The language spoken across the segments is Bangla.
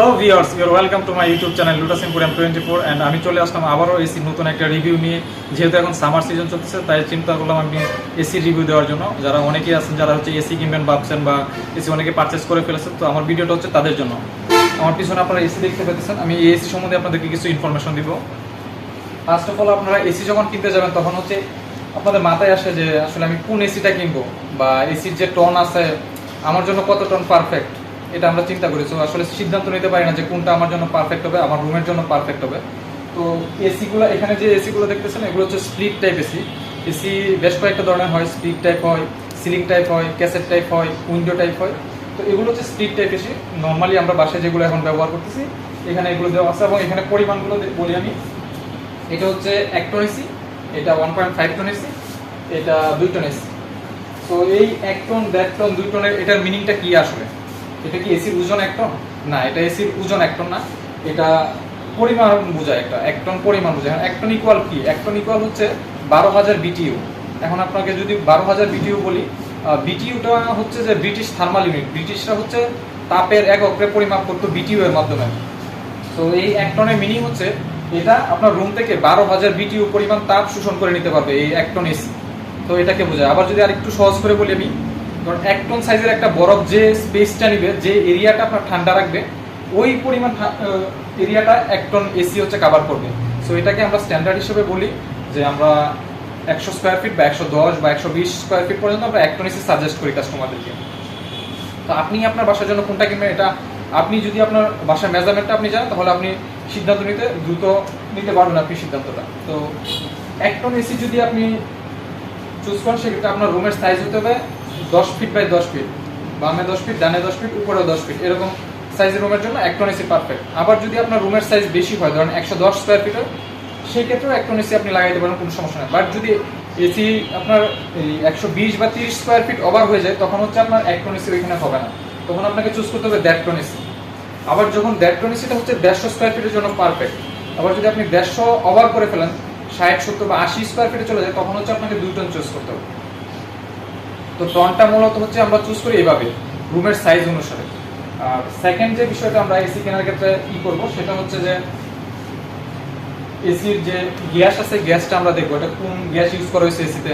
Hello viewers you're welcome to my YouTube channel Lotus Emporium twenty four and আমি চলে আসলাম আবারও এসি নতুন একটা রিভিউ নিয়ে। যেহেতু এখন সামার সিজন চলতেছে, তাই চিন্তা করলাম আমি এসি রিভিউ দেওয়ার জন্য। যারা অনেকেই আছেন, যারা হচ্ছে এসি কিনবেন, ভাবছেন বা এসি অনেকে পারচেস করে ফেলেছেন, তো আমার ভিডিওটা হচ্ছে তাদের জন্য। আমার পিছনে আপনারা এসি দেখতে পেতেছেন আমি এই এসি সম্বন্ধে আপনাদেরকে কিছু ইনফরমেশন দিব। ফার্স্ট অফ অল আপনারা এসি যখন কিনতে যাবেন, তখন হচ্ছে আপনাদের মাথায় আসে যে, আসলে আমি কোন এসিটা কিনবো? বা এসির যে টন আছে, আমার জন্য কত টন পারফেক্ট এটা আমরা চিন্তা করি। তো আসলে সিদ্ধান্ত নিতে পারি না যে কোনটা আমার জন্য পারফেক্ট হবে, আমার রুমের জন্য পারফেক্ট হবে। তো এসিগুলো এখানে যে এসিগুলো দেখতেছেন, এগুলো হচ্ছে স্প্লিট টাইপ এসি এসি বেশ কয়েকটা ধরনের হয় স্প্লিট টাইপ হয় সিলিং টাইপ হয় ক্যাসেট টাইপ হয় উইন্ডো টাইপ হয়। তো এগুলো হচ্ছে স্প্লিট টাইপ এসি নর্মালি আমরা বাসায় যেগুলো এখন ব্যবহার করতেছি, এখানে এগুলো দেওয়া আছে এবং এখানে পরিমাণগুলো বলি আমি। এটা হচ্ছে এক টন এসি এটা one point five ton AC এটা দুই টন এসি তো এই এক টন দেড় টন দুই টনের এটার মিনিংটা কি আসলে? এটা কি এসির ওজন এক টন? না, এটা এসির ওজন এক টন না, এটা পরিমাণ বোঝায় একটা, এক টন পরিমাণ বোঝায়। এক টন ইকুয়াল কি? এক টন ইকুয়াল হচ্ছে বারো হাজার বিটিইউ এখন আপনাকে যদি বারো হাজার বিটিইউ বলি বিটিইউটা হচ্ছে যে ব্রিটিশ থার্মাল ইউনিট ব্রিটিশরা হচ্ছে তাপের এককে পরিমাপ করতো বিটিইউ এর মাধ্যমে। তো এই এক টনের মিনিং হচ্ছে এটা আপনার রুম থেকে বারো হাজার বিটিউ পরিমাণ তাপ শোষণ করে নিতে পারবে এই এক টন এসি। তো এটাকে বোঝায়। আবার যদি আরেকটু সহজ করে বলি আমি ধরুন এক টন সাইজের একটা বরফ যে স্পেসটা নিবে, যে এরিয়াটা আপনার ঠান্ডা রাখবে, ওই পরিমাণ এরিয়াটা এক টন এসি হচ্ছে কাভার করবে। সো এটাকে আমরা স্ট্যান্ডার্ড হিসেবে বলি যে আমরা একশো স্কোয়ার ফিট বা একশো দশ বা একশো বিশ স্কোয়ার ফিট পর্যন্ত আমরা এক টন এসি সাজেস্ট করি কাস্টমারদেরকে তো আপনি আপনার বাসার জন্য কোনটা কিনবেন, এটা আপনি যদি আপনার বাসার মেজারমেন্টটা আপনি জানেন, তাহলে আপনি সিদ্ধান্ত নিতে, দ্রুত নিতে পারবেন আপনি সিদ্ধান্তটা। তো, এক টন এসি যদি আপনি চুজ করেন, সেক্ষেত্রে আপনার রুমের সাইজ হতে হবে দশ ফিট বাই দশ ফিট বামে দশ ফিট ডানে দশ ফিট উপরে দশ ফিট এরকম সাইজের রুমের জন্য এক টন এসি পারফেক্ট আবার যদি আপনার রুমের সাইজ বেশি হয়, ধরেন একশো দশ স্কোয়ার ফিটের সেই ক্ষেত্রেও এক টন এসি আপনি লাগাইতে পারেন, কোনো সমস্যা নেই। বাট যদি এসি আপনার এই একশো বিশ বা তিরিশ স্কোয়ার ফিট ওভার হয়ে যায়, তখন হচ্ছে আপনার এক টন এসি ওইখানে হবে না। তখন আপনাকে চুজ করতে হবে দেড় টন এসি আবার যখন দেড় টন এসিটা হচ্ছে দেড়শো স্কোয়ার ফিটের জন্য পারফেক্ট আবার যদি আপনি দেড়শো ওভার করে ফেলেন, ষাট, সত্তর বা আশি স্কোয়ার ফিটে চলে যায়, তখন হচ্ছে আপনাকে দুই টন চুজ করতে হবে। তো টনটা মূলত হচ্ছে আমরা চুজ করি এভাবে রুমের সাইজ অনুসারে। আর সেকেন্ড যে বিষয়টা আমরা এসি কেনার ক্ষেত্রে ই করব, সেটা হচ্ছে যে এসির যে গ্যাস আছে, গ্যাসটা আমরা দেখব। এটা কোন গ্যাস ইউজ করা হয়েছে এসিতে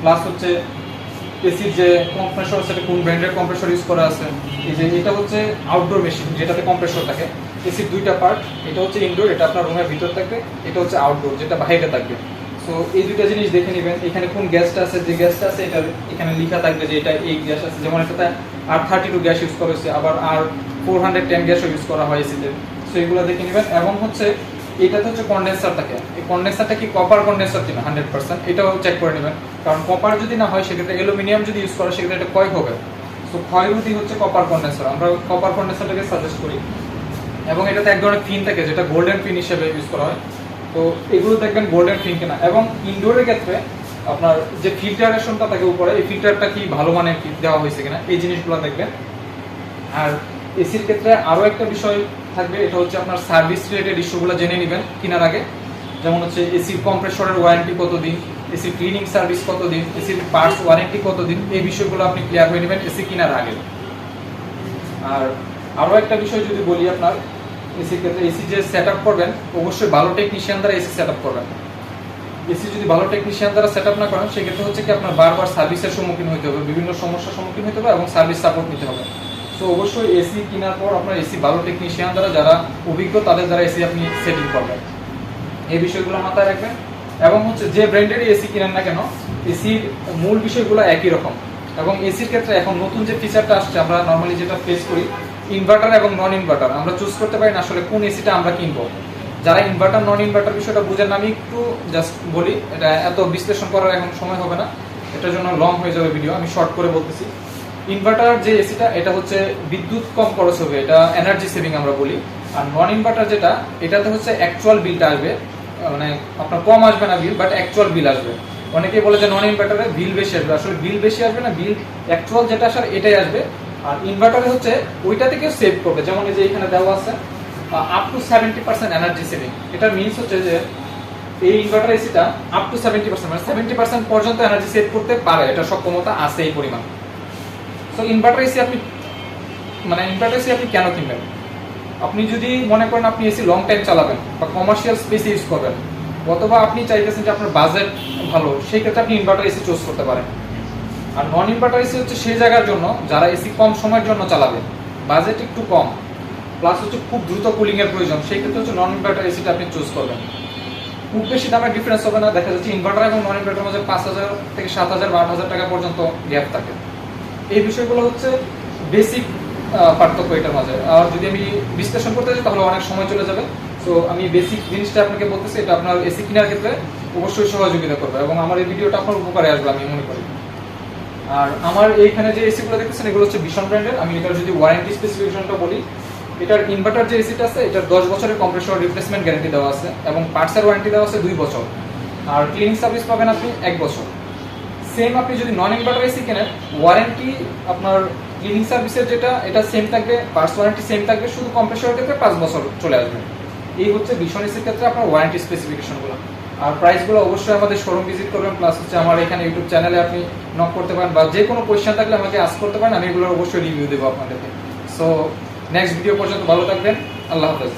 প্লাস হচ্ছে এসির যে কম্প্রেসর সেটা কোন ব্র্যান্ডের কম্প্রেসর ইউজ করা আছে? এই যে এটা হচ্ছে আউটডোর মেশিন যেটাতে কম্প্রেসর থাকে। এসির দুইটা পার্ট এটা হচ্ছে ইনডোর এটা আপনার রুমের ভিতর থাকবে, এটা হচ্ছে আউটডোর যেটা বাইরে থাকবে। সো এই দুইটা জিনিস দেখে নেবেন। এখানে কোন গ্যাসটা আছে, যে গ্যাসটা আছে, এটা এখানে লেখা থাকবে যে এটা এই গ্যাস আছে। যেমন এটাতে R thirty two gas use করা হয়েছে, আবার আর ফোর হান্ড্রেড টেন গ্যাসও ইউজ করা হয় সো এগুলো দেখে নেবেন। এবং হচ্ছে, এটাতে হচ্ছে কন্ডেন্সার থাকে। এই কন্ডেন্সারটা কি কপার কন্ডেন্সার কিনা? হান্ড্রেড পার্সেন্ট এটাও চেক করে নেবেন। কারণ কপার যদি না হয়, সেক্ষেত্রে অ্যালুমিনিয়াম যদি ইউজ করে সেক্ষেত্রে এটা ক্ষয় হবে। তো ক্ষয়রোধী হচ্ছে কপার কন্ডেন্সার আমরা কপার কন্ডেন্সারটাকে সাজেস্ট করি। এবং এটাতে এক ধরনের ফিন থাকে, যেটা গোল্ডেন ফিন হিসেবে ইউজ করা হয়। তো এগুলো দেখবেন গোল্ডেন ফিন কিনা। এবং ইনডোরের ক্ষেত্রে আপনার যে ফিল্টারেশনটা থাকে উপরে, এই ফিল্টারটা কি ভালো মানের কি দেওয়া হয়েছে কিনা, এই জিনিসগুলো দেখবেন। আর এসির ক্ষেত্রে আরও একটা বিষয় থাকবে, এটা হচ্ছে আপনার সার্ভিস রিলেটেড ইস্যুগুলো জেনে নেবেন কেনার আগে। যেমন হচ্ছে এসির কম্প্রেসরের ওয়ারেন্টি কতদিন এসির ক্লিনিং সার্ভিস কতদিন এসির পার্টস ওয়ারেন্টি কতদিন, এই বিষয়গুলো আপনি ক্লিয়ার হয়ে নেবেন এসি কেনার আগে। আর আরও একটা বিষয় যদি বলি আপনার এসির ক্ষেত্রে, এসি যে সেট করবেন, অবশ্যই ভালো টেকনিশিয়ান দ্বারা এসি সেট করবেন। এসি যদি ভালো টেকনিশিয়ান দ্বারা সেট না করেন, সেক্ষেত্রে হচ্ছে কি আপনার বারবার সার্ভিসের সম্মুখীন হতে হবে, বিভিন্ন সমস্যার সম্মুখীন হতে হবে এবং সার্ভিস সাপোর্ট নিতে হবে। তো অবশ্যই এসি কেনার পর আপনার এসি ভালো টেকনিশিয়ান দ্বারা যারা অভিজ্ঞ, তাদের দ্বারা এসি আপনি সেটিং করবেন। এই বিষয়গুলো মাথায় রাখবেন। এবং হচ্ছে যে ব্র্যান্ডেরই এসি কিনেন না কেন এসির মূল বিষয়গুলো একই রকম। এবং এসির ক্ষেত্রে এখন নতুন যে ফিচারটা আসছে, আমরা নর্মালি যেটা ফেস করি ইনভার্টার এবং নন ইনভার্টার আমরা চুজ করতে পারি না আসলে কোন এসিটা আমরা কিনবো। যারা ইনভার্টার নন ইনভার্টার বিষয়টা বুঝেন আমি একটু জাস্ট বলি, এটা এত বিশ্লেষণ করার এখন সময় হবে না, এটার জন্য লং হয়ে যাবে ভিডিও আমি শর্ট করে বলতেছি। ইনভার্টার যে এসিটা এটা হচ্ছে বিদ্যুৎ কম খরচ হবে, এটা এনার্জি সেভিং আমরা বলি। আর নন ইনভার্টার যেটা, এটাতে হচ্ছে অ্যাকচুয়াল বিলটা আসবে মানে আপনার কম আসবে না বিল বাট অ্যাকচুয়াল বিল আসবে। অনেকেই বলে যে নন ইনভার্টারে বিল বেশি আসবে, আসলে বিল বেশি আসবে না বিল অ্যাকচুয়াল যেটা আসার এটাই আসবে। আর ইনভার্টারে হচ্ছে ওইটা থেকে সেভ করবে, যেমন এই যে এখানে দেওয়া আছে up to seventy percent energy saving এটার মিনস হচ্ছে যে এই ইনভার্টার এসিটা আপ টু সেভেন্টি পার্সেন্ট মানে সেভেন্টি পার্সেন্ট পর্যন্ত এনার্জি সেভ করতে পারে, এটা সক্ষমতা আছে এই পরিমাণ। সো ইনভার্টার এসি আপনি মানে ইনভার্টার এসি আপনি কেন কিনবেন? আপনি যদি মনে করেন আপনি এসি লং টাইম চালাবেন বা কমার্শিয়াল স্পেসে ইউজ করবেন, অথবা আপনি চাইতেছেন যে আপনার বাজেট ভালো, সেই ক্ষেত্রে আপনি ইনভার্টার এসি চুজ করতে পারেন। আর নন ইনভার্টার এসি হচ্ছে সেই জায়গার জন্য যারা এসি কম সময়ের জন্য চালাবে। বাজেট একটু কম। প্লাস হচ্ছে খুব দ্রুত কুলিং এর প্রয়োজন। সেই ক্ষেত্রে হচ্ছে নন ইনভার্টার এসিটা আপনি চুজ করবেন। খুব বেশি দামের ডিফারেন্স হবে না। দেখা যাচ্ছে ইনভার্টার এবং নন ইনভার্টার মাঝে পাঁচ হাজার থেকে সাত হাজার বা আট হাজার টাকা পর্যন্ত গ্যাপ থাকে। এই বিষয়গুলো হচ্ছে বেসিক পার্থক্য এটার মাঝে। আর যদি আমি বিশ্লেষণ করতে চাই তাহলে অনেক সময় চলে যাবে। সো আমি বেসিক জিনিসটা আপনাকে বলতেছি, এটা আপনার এসি কেনার ক্ষেত্রে অবশ্যই সহযোগিতা করবে এবং আমার এই ভিডিওটা আপনার উপকারে আসবে, আমি মনে করি। আর আমার এইখানে যে এসিগুলো দেখতেছেন, এগুলো হচ্ছে ভীষণ ব্র্যান্ডের আমি এটার যদি ওয়ারেন্টি স্পেসিফিকেশনটা বলি, এটার ইনভার্টার যে এসিটা আছে, এটার দশ বছরের কম্প্রেসর রিপ্লেসমেন্ট গ্যারান্টি দেওয়া আছে এবং পার্টসের ওয়ারেন্টি দেওয়া আছে দুই বছর। আর ক্লিনিং সার্ভিস পাবেন আপনি এক বছর। সেম আপনি যদি নন ইনভার্টার এসি কেনেন ওয়ারেন্টি আপনার ক্লিনিং সার্ভিসের যেটা, এটা সেম থাকবে পার্টস ওয়ারেন্টি সেম থাকবে, শুধু কম্প্রেসরের ক্ষেত্রে পাঁচ বছর চলে আসবে। এই হচ্ছে ভীষণ এসির ক্ষেত্রে আপনার ওয়ারেন্টি স্পেসিফিকেশনগুলো আর প্রাইসগুলো অবশ্যই আমাদের শোরুম ভিজিট করবেন প্লাস হচ্ছে আমার এখানে ইউটিউব চ্যানেলে আপনি নক করতে পারেন, বা যে কোনো কোয়েশ্চেন থাকলে আমাকে আস করতে পারেন, আমি এগুলোর অবশ্যই রিভিউ দেবো আপনাদেরকে। সো নেক্সট ভিডিও পর্যন্ত ভালো থাকবেন, আল্লাহ হাফেজ।